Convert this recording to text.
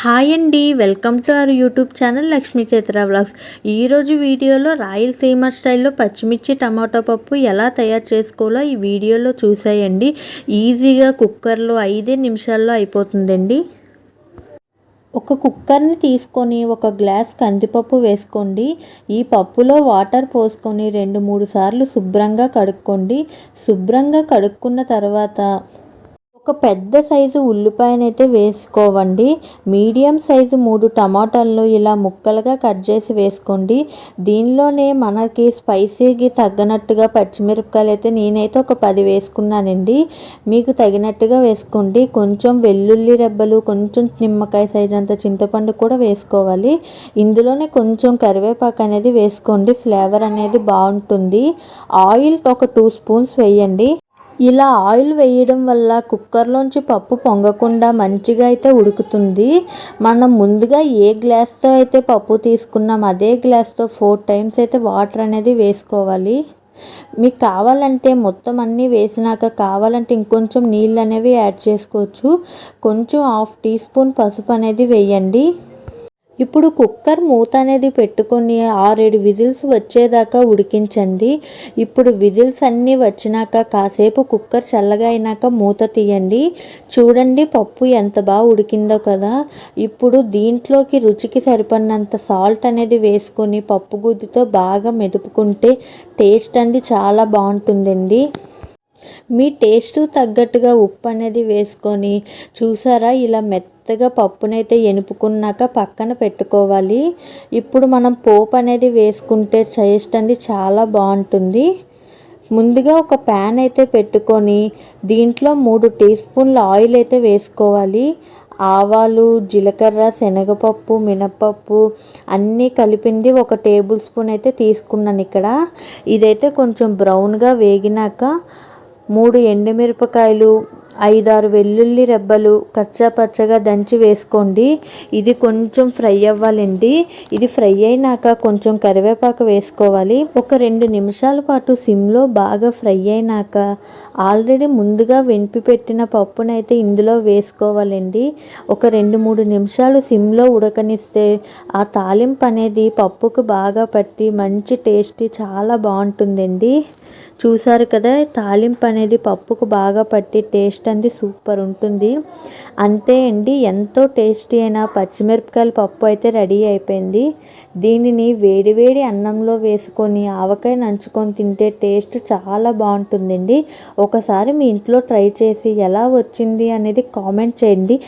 Hi అండి welcome to our YouTube channel Lakshmi Chitra vlogs. ఈరోజు వీడియోలో రాయలసీమ స్టైల్లో పచ్చిమిర్చి టమాటో పప్పు ఎలా తయారు చేసుకోవాలో ఈ వీడియోలో చూసాయండి ఈజీగా కుక్కర్లో ఐదే నిమిషాల్లో అయిపోతుందండి. ఒక కుక్కర్ని తీసుకొని ఒక గ్లాస్ కందిపప్పు వేసుకోండి. ఈ పప్పులో వాటర్ పోసుకొని రెండు మూడు సార్లు శుభ్రంగా కడుక్కోండి. శుభ్రంగా కడుక్కున్న తర్వాత ఒక పెద్ద సైజు ఉల్లిపాయనైతే వేసుకోవండి. మీడియం సైజు మూడు టమాటాలను ఇలా ముక్కలుగా కట్ చేసి వేసుకోండి. దీనిలోనే మనకి స్పైసీకి తగ్గనట్టుగా పచ్చిమిరపకాయలు అయితే నేనైతే ఒక పది వేసుకున్నానండి. మీకు తగినట్టుగా వేసుకోండి. కొంచెం వెల్లుల్లి రెబ్బలు కొంచెం నిమ్మకాయ సైజు అంత చింతపండు కూడా వేసుకోవాలి. ఇందులోనే కొంచెం కరివేపాకు అనేది వేసుకోండి. ఫ్లేవర్ అనేది బాగుంటుంది. ఆయిల్ ఒక టూ స్పూన్స్ వేయండి. ఇలా ఆయిల్ వేయడం వల్ల కుక్కర్లోంచి పప్పు పొంగకుండా మంచిగా అయితే ఉడుకుతుంది. మనం ముందుగా ఏ గ్లాస్తో అయితే పప్పు తీసుకున్నాం అదే గ్లాస్తో ఫోర్ టైమ్స్ అయితే వాటర్ అనేది వేసుకోవాలి. మీకు కావాలంటే మొత్తం అన్నీ వేసినాక కావాలంటే ఇంకొంచెం నీళ్ళు అనేవి యాడ్ చేసుకోవచ్చు. కొంచెం హాఫ్ టీ స్పూన్ పసుపు అనేది వేయండి. ఇప్పుడు కుక్కర్ మూత అనేది పెట్టుకొని ఆరేడు విజిల్స్ వచ్చేదాకా ఉడికించండి. ఇప్పుడు విజిల్స్ అన్నీ వచ్చినాక కాసేపు కుక్కర్ చల్లగా అయినాక మూత తీయండి. చూడండి పప్పు ఎంత బాగా ఉడికిందో కదా. ఇప్పుడు దీంట్లోకి రుచికి సరిపడినంత సాల్ట్ అనేది వేసుకొని పప్పు గుద్దితో బాగా మెదుపుకుంటే టేస్ట్ అండి చాలా బాగుంటుందండి. మీ టేస్ట్ తగ్గట్టుగా ఉప్పు అనేది వేసుకొని చూసారా? ఇలా మెత్తగా పప్పునైతే ఎనుపుకున్నాక పక్కన పెట్టుకోవాలి. ఇప్పుడు మనం పోపు అనేది వేసుకుంటే టేస్ట్ అనేది చాలా బాగుంటుంది. ముందుగా ఒక ప్యాన్ అయితే పెట్టుకొని దీంట్లో మూడు టీ స్పూన్ల ఆయిల్ అయితే వేసుకోవాలి. ఆవాలు జీలకర్ర శనగపప్పు మినపప్పు అన్నీ కలిపింది ఒక టేబుల్ స్పూన్ అయితే తీసుకున్నాను ఇక్కడ. ఇదైతే కొంచెం బ్రౌన్గా వేగినాక మూడు ఎండుమిరపకాయలు ఐదారు వెల్లుల్లి రెబ్బలు కచ్చా పచ్చగా దంచి వేసుకోండి. ఇది కొంచెం ఫ్రై అవ్వాలండి. ఇది ఫ్రై అయినాక కొంచెం కరివేపాకు వేసుకోవాలి. ఒక రెండు నిమిషాల పాటు సిమ్లో బాగా ఫ్రై అయినాక ఆల్రెడీ ముందుగా వెనిపి పెట్టిన పప్పునైతే ఇందులో వేసుకోవాలండి. ఒక రెండు మూడు నిమిషాలు సిమ్లో ఉడకనిస్తే ఆ తాలింపు అనేది పప్పుకు బాగా పట్టి మంచి టేస్టీ చాలా బాగుంటుందండి. చూసారు కదా తాలింపు అనేది పప్పుకు బాగా పట్టి టేస్ట్ అనేది సూపర్ ఉంటుంది. అంతే అండి ఎంతో టేస్టీ అయిన పచ్చిమిరపకాయల పప్పు అయితే రెడీ అయిపోయింది. దీనిని వేడివేడి అన్నంలో వేసుకొని ఆవకాయ నంచుకొని తింటే టేస్ట్ చాలా బాగుంటుందండి. ఒకసారి మీ ఇంట్లో ట్రై చేసి ఎలా వచ్చింది అనేది కామెంట్ చేయండి.